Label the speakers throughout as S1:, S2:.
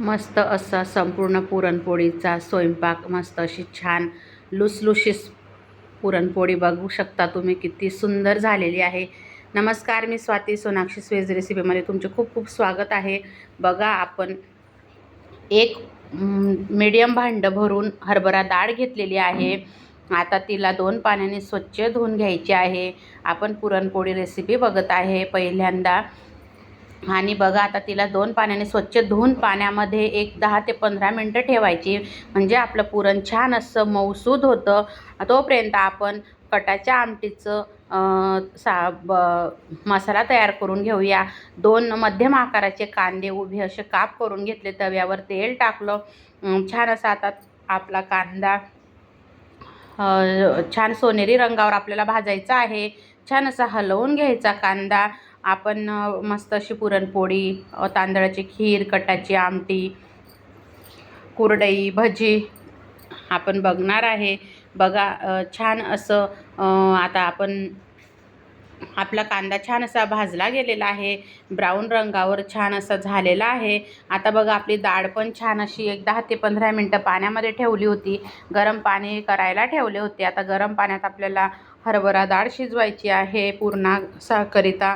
S1: मस्त असा संपूर्ण पुरणपोळीचा स्वयंपाक मस्त अशी छान लुसलुशीस पुरणपोळी बघू शकता तुम्ही. किती सुंदर झालेली आहे. नमस्कार मी स्वाती सोनाक्षी स्वेज रेसिपीमध्ये तुमचे खूप खूप स्वागत आहे. बघा आपण एक मीडियम भांडं भरून हरभरा डाळ घेतलेली आहे. आता तिला दोन पाण्याने स्वच्छ धुवून घ्यायची आहे. आपण पुरणपोळी रेसिपी बघत आहे. पहिल्यांदा आणि बघा आता तिला दोन पाण्याने स्वच्छ धुवून पाण्यामध्ये एक दहा ते पंधरा मिनटं ठेवायची. म्हणजे आपलं पुरण छान असं मऊसूद होतं. तोपर्यंत आपण कटाच्या आमटीचं सा ब मसाला तयार करून घेऊया. दोन मध्यम आकाराचे कांदे उभे असे काप करून घेतले तव्यावर तेल टाकलं. छान असा आता आपला कांदा छान सोनेरी रंगावर आपल्याला भाजायचा आहे. छान असा हलवून घ्यायचा कांदा. आपण मस्त अशी पुरणपोळी तांदळाची खीर कटाची आमटी कुरडई भजी आपण बघणार आहे. बघा छान असं आता आपण आपला कांदा छान असा भाजला गेलेला आहे. ब्राऊन रंगावर छान असा झालेला आहे. आता बघा आपली डाळ पण छान अशी एक दहा ते पंधरा मिनटं पाण्यामध्ये ठेवली होती. गरम पाणी करायला ठेवले होते. आता गरम पाण्यात आपल्याला हरभरा डाळ शिजवायची आहे पूर्णासाकरिता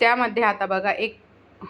S1: त्यामध्ये आता बघा एक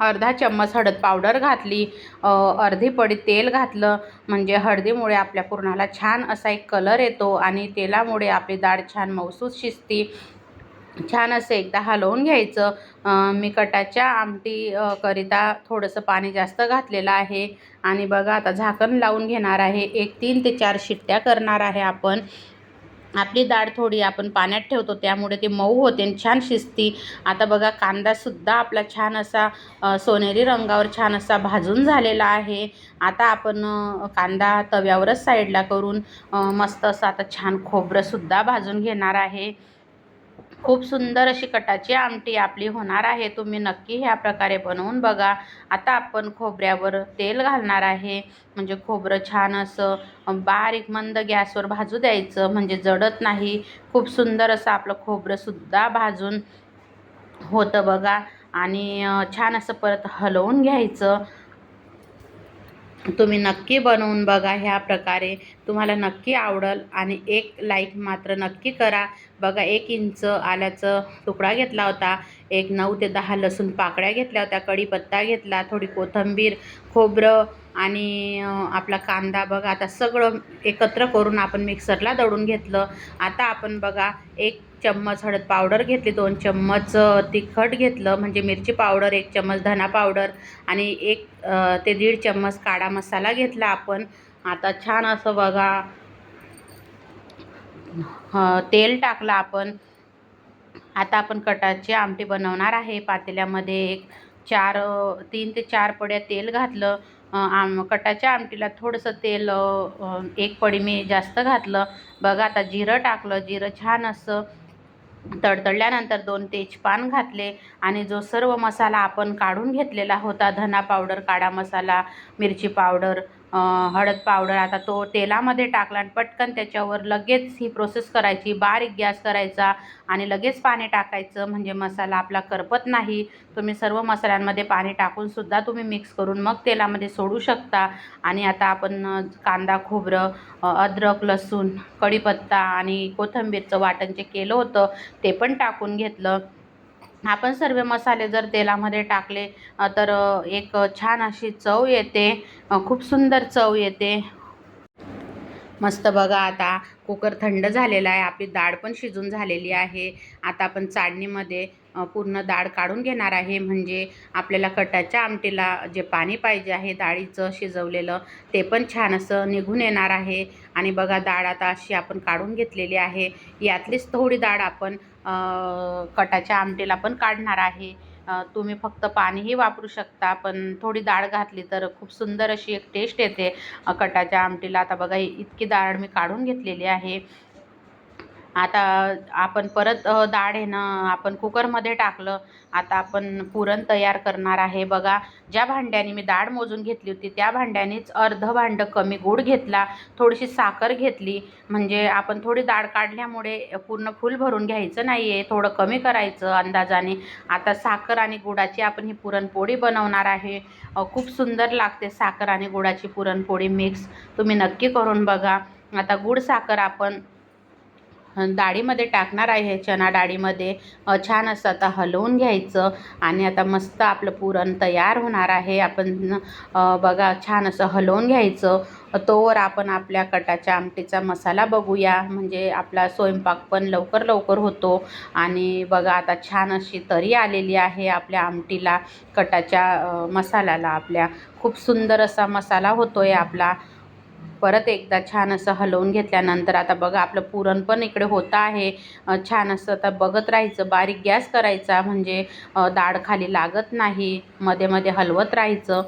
S1: अर्धा चम्मच हळद पावडर घातली अर्धी पडी तेल घातलं म्हणजे हळदीमुळे आपल्या पुरणाला छान असा एक कलर येतो आणि तेलामुळे आपली डाळ छान मौसूस शिजती. छान असं एकदा हलवून घ्यायचं. मी कटाच्या आमटी करिता थोडंसं पाणी जास्त घातलेलं आहे. आणि बघा आता झाकण लावून घेणार आहे. एक तीन ते चार शिट्ट्या करणार आहे आपण. आपली डाळ थोडी आपण पाण्यात ठेवतो त्यामुळे ती मऊ होते आणि छान शिजती. आता बघा कांदासुद्धा आपला छान असा सोनेरी रंगावर छान असा भाजून झालेला आहे. आता आपण कांदा तव्यावरच साईडला करून मस्त असं आता छान खोबरंसुद्धा भाजून घेणार आहे. खूप सुंदर अशी कटाची आमटी आपली होणार आहे. तुम्ही नक्की ह्या प्रकारे बनवून बघा. आता आपण खोबऱ्यावर तेल घालणार आहे. म्हणजे खोबरं छान असं बारीक मंद गॅसवर भाजू द्यायचं. म्हणजे जडत नाही. खूप सुंदर असं आपलं खोबरंसुद्धा भाजून होतं बघा. आणि छान असं परत हलवून घ्यायचं. तुम्ही नक्की बनवून बघा ह्या प्रकारे. तुम्हाला नक्की आवडेल आणि एक लाईक मात्र नक्की करा. बघा एक इंच आल्याचं तुकडा घेतला होता. एक नऊ ते दहा लसूण पाकळ्या घेतल्या होत्या कढीपत्ता घेतला थोडी कोथिंबीर खोबरं आणि आपला कांदा बघा आता सगळं एकत्र करून आपण मिक्सरला दळून घेतलं. आता आपण बघा एक चम्मच हळद पावडर घेतली दोन चम्मच तिखट घेतलं म्हणजे मिरची पावडर एक चम्मच धना पावडर आणि एक ते दीड चम्मच काळा मसाला घेतला आपण. आता छान असं बघा तेल टाकलं आपण. आता आपण कटाची आमटी बनवणार आहे. पातेल्यामध्ये एक चार तीन ते चार पड्या तेल घातलं. आम कटाच्या आमटीला थोडंसं तेल एक पडी मी जास्त घातलं. बघा आता जिरं टाकलं जिरं छान असं तडतडल्यानंतर दोन तेजपान घातले आणि जो सर्व मसाला आपण काढून घेतलेला होता धना पावडर काळा मसाला मिरची पावडर हळद पावडर आता तो तेलामध्ये टाकला आणि पटकन त्याच्यावर लगेच ही प्रोसेस करायची. बारीक गॅस करायचा आणि लगेच पाणी टाकायचं. म्हणजे मसाला आपला करपत नाही. तुम्ही सर्व मसाल्यांमध्ये पाणी टाकूनसुद्धा तुम्ही मिक्स करून मग तेलामध्ये सोडू शकता. आणि आता आपण कांदा खोबरं अद्रक लसूण कढीपत्ता आणि कोथिंबीरचं वाटण जे केलं होतं ते पण टाकून घेतलं. आपण सर्व मसाले जर तेलामध्ये टाकले तर एक छान अशी चव येते. खूप सुंदर चव येते. मस्त बघा आता कुकर थंड झालेला आहे. आपली डाळ पण शिजून झालेली आहे. आता आपण चाळणीमध्ये पूर्ण डाळ काढून घेणार आहे. म्हणजे आपल्याला कटाच्या आमटीला जे पाणी पाहिजे आहे डाळीचं शिजवलेलं ते पण छान असं निघून येणार आहे. आणि बघा डाळ आता अशी आपण काढून घेतलेली आहे. यातलीच थोडी डाळ आपण कटाच्या आमटीला पण काढणार आहे. तुम्ही फक्त पाणीही वापरू शकता पण थोडी डाळ घातली तर खूप सुंदर अशी एक टेस्ट येते कटाच्या आमटीला. आता बघा इतकी डाळ मी काढून घेतलेली आहे. आता आपण परत डाळ आहे ना आपण कुकरमध्ये टाकलं आता आपण पुरण तयार करणार आहे. बघा ज्या भांड्याने मी डाळ मोजून घेतली होती त्या भांड्यानेच अर्ध भांडं कमी गूळ घेतला थोडीशी साखर घेतली. म्हणजे आपण थोडी डाळ काढल्यामुळे पूर्ण फुल भरून घ्यायचं नाही आहे थोडं कमी करायचं अंदाजाने. आता साखर आणि गुळाची आपण ही पुरणपोळी बनवणार आहे. खूप सुंदर लागते साखर आणि गुळाची पुरणपोळी मिक्स. तुम्ही नक्की करून बघा. आता गुळ साखर आपण डाळीमध्ये टाकणार आहे चणा डाळीमध्ये छान असं आता हलवून घ्यायचं आणि आता मस्त आपलं पुरण तयार होणार आहे. आपण बघा छान असं हलवून घ्यायचं. तोवर आपण आपल्या कटाच्या आमटीचा मसाला बघूया. म्हणजे आपला स्वयंपाक पण लवकर लवकर होतो. आणि बघा आता छान अशी तरी आलेली आहे आपल्या आमटीला कटाच्या मसाल्याला आपल्या. खूप सुंदर असा मसाला होतो आहे आपला. परत एकदा छान असं हलवून घेतल्यानंतर आता बघा आपलं पुरण पण इकडे होतं आहे. छान असं आता बघत राहायचं. बारीक गॅस करायचा म्हणजे दाढ डाळ खाली लागत नाही. मध्ये मध्ये हलवत राहायचं.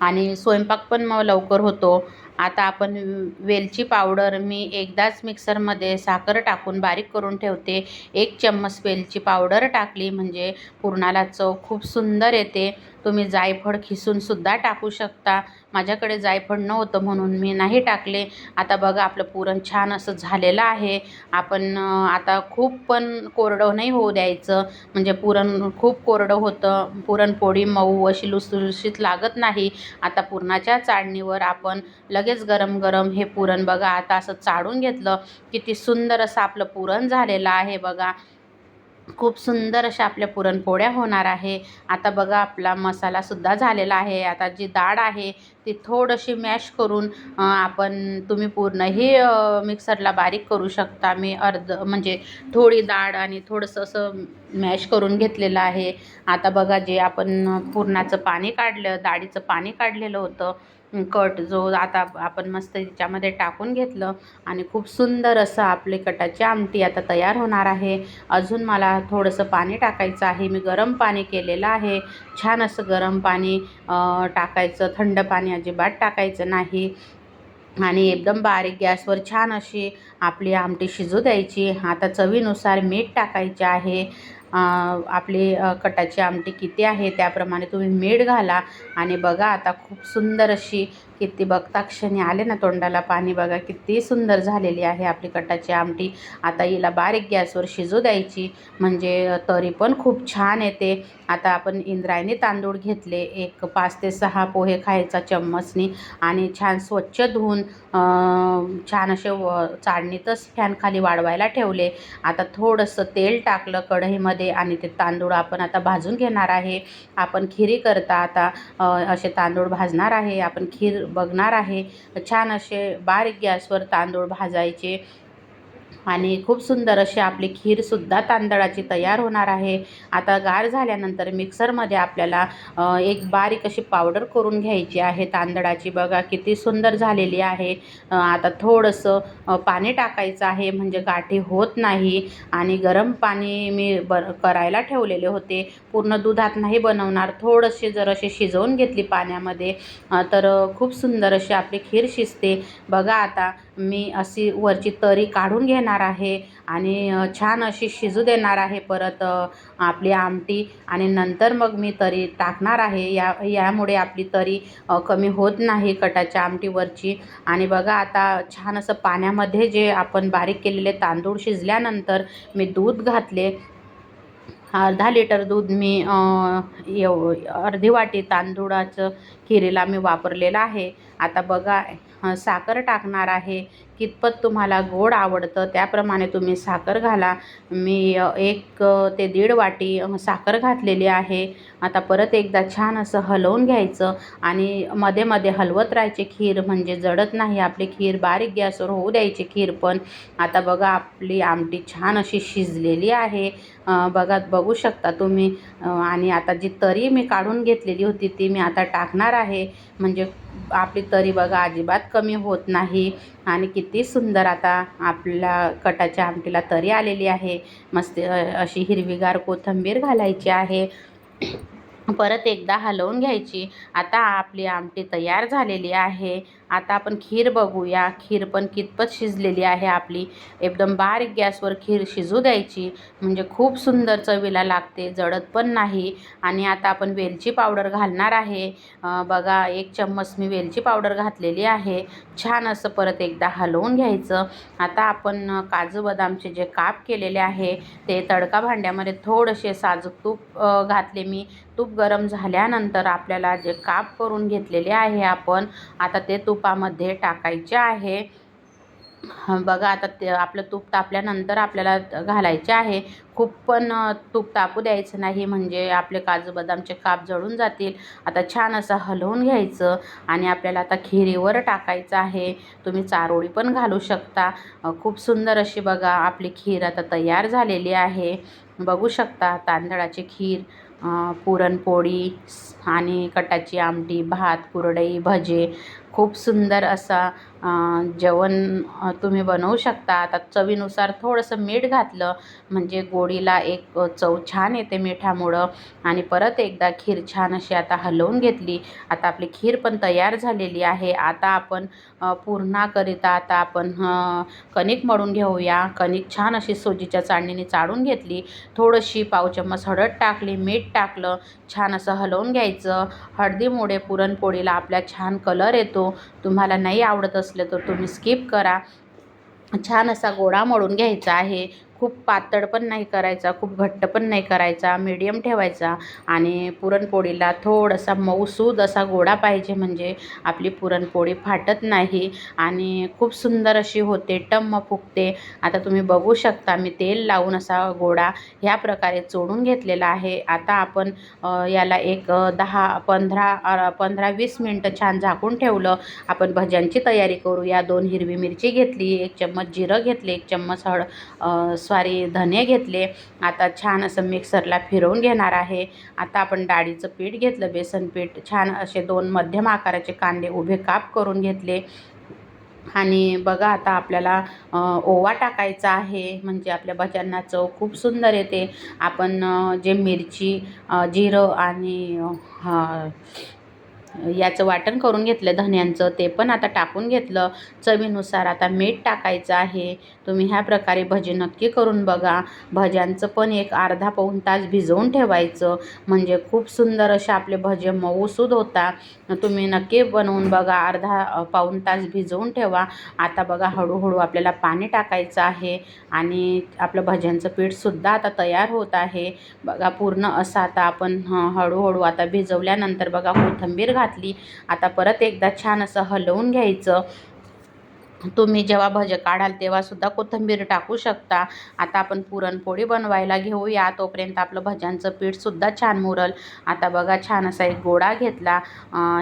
S1: आणि स्वयंपाक पण मग लवकर होतो. आता आपण वेलची पावडर मी एकदाच मिक्सरमध्ये साखर टाकून बारीक करून ठेवते. एक चम्मच वेलची पावडर टाकली म्हणजे पुरणाला चव खूप सुंदर येते. तुम्ही जायफळ खिसूनसुद्धा टाकू शकता. माझ्याकडे जायफळ नव्हतं म्हणून मी नाही टाकले. आता बघा आपलं पुरण छान असं झालेलं आहे. आपण आता खूप पण कोरडं नाही होऊ द्यायचं. म्हणजे पुरण खूप कोरडं होतं. पुरणपोळी मऊ अशी लुसलुशीत लागत नाही. आता पुरणाच्या चाळणीवर आपण लगेच गरम गरम हे पुरण बघा आता असं चाळून घेतलं. किती सुंदर असं आपलं पुरण झालेलं आहे बघा. खूप सुंदर अशा आपल्या पुरणपोळ्या होणार आहे. आता बघा आपला मसालासुद्धा झालेला आहे. आता जी डाळ आहे ती थोडीशी मॅश करून आपण तुम्ही पूर्णही मिक्सरला बारीक करू शकता. मी अर्ध म्हणजे थोडी डाळ आणि थोडंसं असं मॅश करून घेतलेलं आहे. आता बघा जे आपण पुरणाचं पाणी काढलं डाळीचं पाणी काढलेलं होतं कट जो आता आपण मस्त त्याच्यामध्ये टाकून घेतलं आणि खूप सुंदर असं आपले कटाची आमटी आता तयार होणार आहे. अजून मला थोडंसं पाणी टाकायचं आहे. मी गरम पाणी केलेलं आहे. छान असं गरम पाणी टाकायचं. थंड पाणी अजिबात टाकायचं नाही. आणि एकदम बारीक गॅसवर छान अशी आपली आमटी शिजू द्यायची. आता चवीनुसार मीठ टाकायचे आहे. आपली कटाची आमटी किती आहे त्याप्रमाणे तुम्ही मीठ घाला. आणि बघा आता खूप सुंदर अशी किती बघता क्षणी आले ना तोंडाला पाणी बघा किती सुंदर झालेली आहे आपली कटाची आमटी. आता हिला बारीक गॅसवर शिजू द्यायची म्हणजे तरी पण खूप छान येते. आता आपण इंद्रायणी तांदूळ घेतले एक पाच ते सहा पोहे खायचा चम्मचनी आणि छान स्वच्छ धुवून छान असे व चाळणीतच फॅन खाली वाळवायला ठेवले. आता थोडंसं तेल टाकलं कढईमध्ये आणि ते तांदूळ आपण आता भाजून घेणार आहे. आपण खिरी करता आता असे तांदूळ भाजणार आहे. आपण खीर बघणार आहे. छान असे बारीक गॅसवर तांदूळ भाजायचे. आणि खूप सुंदर अशी आपली खीरसुद्धा तांदळाची तयार होणार आहे. आता गार झाल्यानंतर मिक्सरमध्ये आपल्याला एक बारीक अशी पावडर करून घ्यायची आहे तांदळाची. बघा किती सुंदर झालेली आहे. आता थोडंसं पाणी टाकायचं आहे म्हणजे गाठी होत नाही. आणि गरम पाणी मी बर करायला ठेवलेले होते. पूर्ण दुधात नाही बनवणार. थोडंसे जर असे शिजवून घेतली पाण्यामध्ये तर खूप सुंदर अशी आपली खीर शिजते. बघा आता मी अशी वरची तरी काढून घेणार आहे आणि छान अशी शिजू देणार आहे परत आपली आमटी आणि नंतर मग मी तरी टाकणार आहे. या यामुळे आपली तरी कमी होत नाही कटाच्या आमटीवरची. आणि बघा आता छान असं पाण्यामध्ये जे आपण बारीक केलेले तांदूळ शिजल्यानंतर मी दूध घातले. अर्धा लिटर दूध मी एव अर्धी वाटी तांदूळाचं खिरीला मी वापरलेलं आहे. आता बघा साखर टाकणार आहे. कितपत तुम्हाला गोड आवडतं त्याप्रमाणे तुम्ही साखर घाला. मी एक ते दीड वाटी साखर घातलेली आहे. आता परत एकदा छान असं हलवून घ्यायचं आणि मध्ये मध्ये हलवत राहायचे खीर म्हणजे जडत नाही. आपली खीर बारीक गॅसवर होऊ द्यायची खीर पण. आता बघा आपली आमटी छान अशी शिजलेली आहे. बघा बघू शकता तुम्ही. आणि आता जी तरी मी काढून घेतलेली होती ती मी आता टाकणार आहे. म्हणजे आपली तरी बघा अजिबात कमी होत नाही. आणि किती सुंदर आता आपल्या कटाच्या आमटीला तरी आलेली आहे. मस्त अशी हिरवीगार कोथिंबीर घालायची आहे. परत एकदा हलवून घ्यायची. आता आपली आमटी तयार झालेली आहे. आता आपण खीर बघूया. खीर पण कितपत शिजलेली आहे आपली. एकदम बारीक गॅसवर खीर शिजू द्यायची. म्हणजे खूप सुंदर चवीला लागते. जळत पण नाही. आणि आता आपण वेलची पावडर घालणार आहे. बघा एक चम्मच मी वेलची पावडर घातलेली आहे. छान असं परत एकदा हलवून घ्यायचं. आता आपण काजू बदामचे जे काप केलेले आहे ते तडका भांड्यामध्ये थोडेसे साजूक तूप घातले मी. तूप गरम झाल्यानंतर आपल्याला जे काप करून घेतलेले आहे आपण आता ते तुपामध्ये टाकायचे आहे. बघा आता ते आपलं तूप तापल्यानंतर आपल्याला घालायचे आहे. खूप पण तूप तापू द्यायचं नाही म्हणजे आपले काजू बदामचे काप जळून जातील. आता छान असं हलवून घ्यायचं आणि आपल्याला आता खिरीवर टाकायचं आहे. तुम्ही चारोळी पण घालू शकता. खूप सुंदर अशी बघा आपली खीर आता तयार झालेली आहे. बघू शकता तांदळाची खीर. पुरणपोळी आणि कटाची आमटी भात कुरडई भजे खूप सुंदर असा जेवण तुम्ही बनवू शकता. आता चवीनुसार थोडंसं मीठ घातलं म्हणजे गोडीला एक चव छान येते मिठामुळं. आणि परत एकदा खीर छान अशी आता हलवून घेतली. आता आपली खीर पण तयार झालेली आहे. आता आपण पूर्णाकरिता पुरणाकरिता आता आपण कणिक मळून घेऊया. कणिक छान अशी सोजीच्या चाळणीने चाळून घेतली. थोडीशी पाव चम्मच हळद टाकली मीठ टाकलं छान असं हलवून घ्यायचं. हळदीमुळे पुरणपोळीला आपल्या छान कलर येतो. तुम्हाला नाही आवडत असलं तर तुम्ही स्किप करा. छान असा गोळा मळून घ्यायचा आहे. खूप पातळ पण नाही करायचा खूप घट्ट पण नाही करायचा मीडियम ठेवायचा आणि पुरणपोळीला थोडासा मऊसूद असा गोळा पाहिजे म्हणजे आपली पुरणपोळी फाटत नाही आणि खूप सुंदर अशी होते टम्म फुगते. आता तुम्ही बघू शकता मी तेल लावून असा गोळा ह्या प्रकारे चोडून घेतलेला आहे. आता आपण याला एक दहा पंधरा पंधरा वीस मिनटं छान झाकून ठेवलं. आपण भज्यांची तयारी करूया दोन हिरवी मिरची घेतली एक चम्मच जिरं घेतले एक चम्मच हळ सॉरी धने घेतले. आता छान असं मिक्सरला फिरवून घेणार आहे. आता आपण डाळीचं पीठ घेतलं बेसन पीठ. छान असे दोन मध्यम आकाराचे कांदे उभे काप करून घेतले. आणि बघा आता आपल्याला ओवा टाकायचा आहे. म्हणजे आपल्या भज्यांना चव खूप सुंदर येते. आपण जे मिरची जिरं आणि याचं वाटण करून घेतलं धन्यांचं ते पण आता टाकून घेतलं. चवीनुसार आता मीठ टाकायचं आहे. तुम्ही ह्या प्रकारे भजी नक्की करून बघा. भज्यांचं पण एक अर्धा पाऊण तास भिजवून ठेवायचं. म्हणजे खूप सुंदर असे आपले भजे मऊसूद होता तुम्ही नक्की बनवून बघा. अर्धा पाऊन पाऊण तास भिजवून ठेवा. आता बघा हळूहळू आपल्याला पाणी टाकायचं आहे. आणि आपलं भज्यांचं पीठसुद्धा आता तयार होत आहे. बघा पूर्ण असं आता आपण हळूहळू आता भिजवल्यानंतर बघा कोथंबीर घाल घातली. आता परत एकदा छान असं हलवून घ्यायचं. तुम्ही जेव्हा भजे काढाल तेव्हासुद्धा कोथिंबीर टाकू शकता. आता आपण पुरणपोळी बनवायला घेऊया. तोपर्यंत आपलं भज्यांचं पीठसुद्धा छान मुरल. आता बघा छान असा एक गोळा घेतला.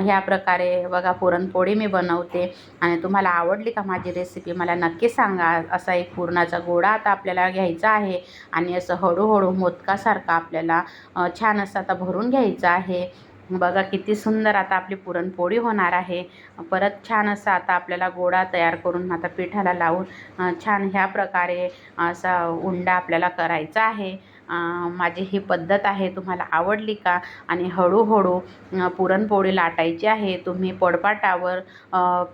S1: ह्या प्रकारे बघा पुरणपोळी मी बनवते. आणि तुम्हाला आवडली का माझी रेसिपी मला नक्की सांगा. असा एक पुरणाचा गोळा आता आपल्याला घ्यायचा आहे. आणि असं हळूहळू मोदकासारखा आपल्याला छान असं आता भरून घ्यायचं आहे. बघा किती सुंदर आता आपली पुरणपोळी होणार आहे. परत छान असा आता आपल्याला गोळा तयार करून आता पिठाला लावून छान ह्या प्रकारे असा उंडा आपल्याला करायचा आहे. माझी ही पद्धत आहे तुम्हाला आवडली का? आणि हळूहळू पुरणपोळी लाटायची आहे. तुम्ही पडपाटावर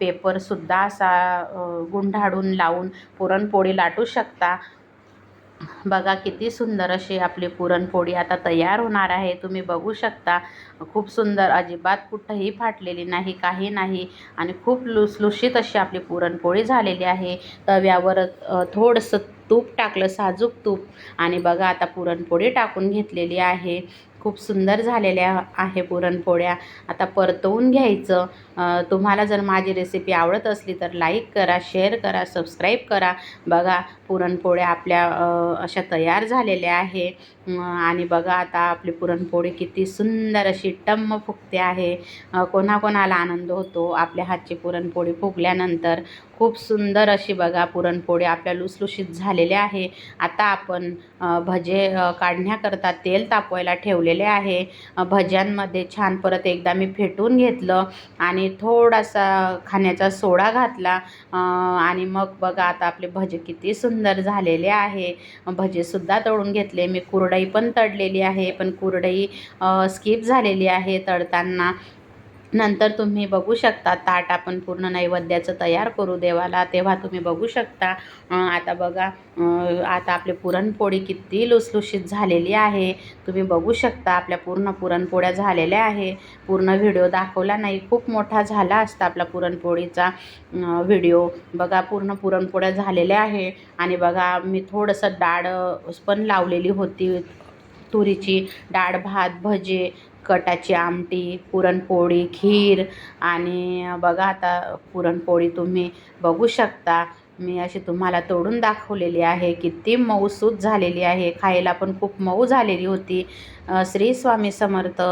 S1: पेपरसुद्धा असा गुंढाळून गुंडाळून लावून पुरणपोळी लाटू शकता. बघा किती सुंदर अशी आपली पुरणपोळी आता तयार होणार आहे. तुम्ही बघू शकता खूप सुंदर अजिबात कुठंही फाटलेली नाही काही नाही आणि खूप लुसलुशीत अशी आपली पुरणपोळी झालेली आहे. तव्यावर थोडंसं तूप टाकलं साजूक तूप आणि बघा आता पुरणपोळी टाकून घेतलेली आहे. खूप सुंदर झालेल्या आहे पुरणपोळ्या. आता परतवून घ्यायचं. तुम्हाला जर माझी रेसिपी आवडत असली तर लाईक करा शेअर करा सबस्क्राईब करा. बघा पुरणपोळ्या आपल्या अशा तयार झालेल्या आहे. आणि बघा आता आपली पुरणपोळी किती सुंदर अशी टम्म फुगते आहे. कोणाकोणाला आनंद होतो आपल्या हातची पुरणपोळी फुगल्यानंतर. खूप सुंदर अशी बघा पुरणपोळी आपल्या लुसलुशीत झालेली आहे. आता आपण भजे काढण्याकरता तेल तापवायला ठेवले ठेवलेले आहे. भज्यांमध्ये छान परत एकदा मी फेटून घेतलं आणि थोडासा खाण्याचा सोडा घातला. आणि मग बघा आता आपले भजे किती सुंदर झालेले आहे. भजेसुद्धा तळून घेतले. मी कुरडई पण तळलेली आहे पण कुरडई स्किप झालेली आहे तळताना. नंतर तुम्ही बघू शकता. ताट आपण पूर्ण नैवेद्याचं तयार करू देवाला. तेव्हा तुम्ही बघू शकता. आता बघा आता आपली पुरणपोळी किती लुसलुशीत झालेली आहे. तुम्ही बघू शकता आपल्या पूर्ण पुरणपोळ्या झालेल्या आहे. पूर्ण व्हिडिओ दाखवला नाही खूप मोठा झाला असता आपला पुरणपोळीचा व्हिडिओ. बघा पूर्ण पुरणपोळ्या झालेल्या आहे. आणि बघा मी थोडंसं डाळ पण लावलेली होती. तुरीची डाळ भात भजे कटाची आमटी पुरणपोळी खीर आणि बघा आता पुरणपोळी तुम्ही बघू शकता. मी अशी तुम्हाला तोडून दाखवलेली आहे. किती मऊसूत झालेली आहे. खायला पण खूप मऊ झालेली होती. श्री स्वामी समर्थ.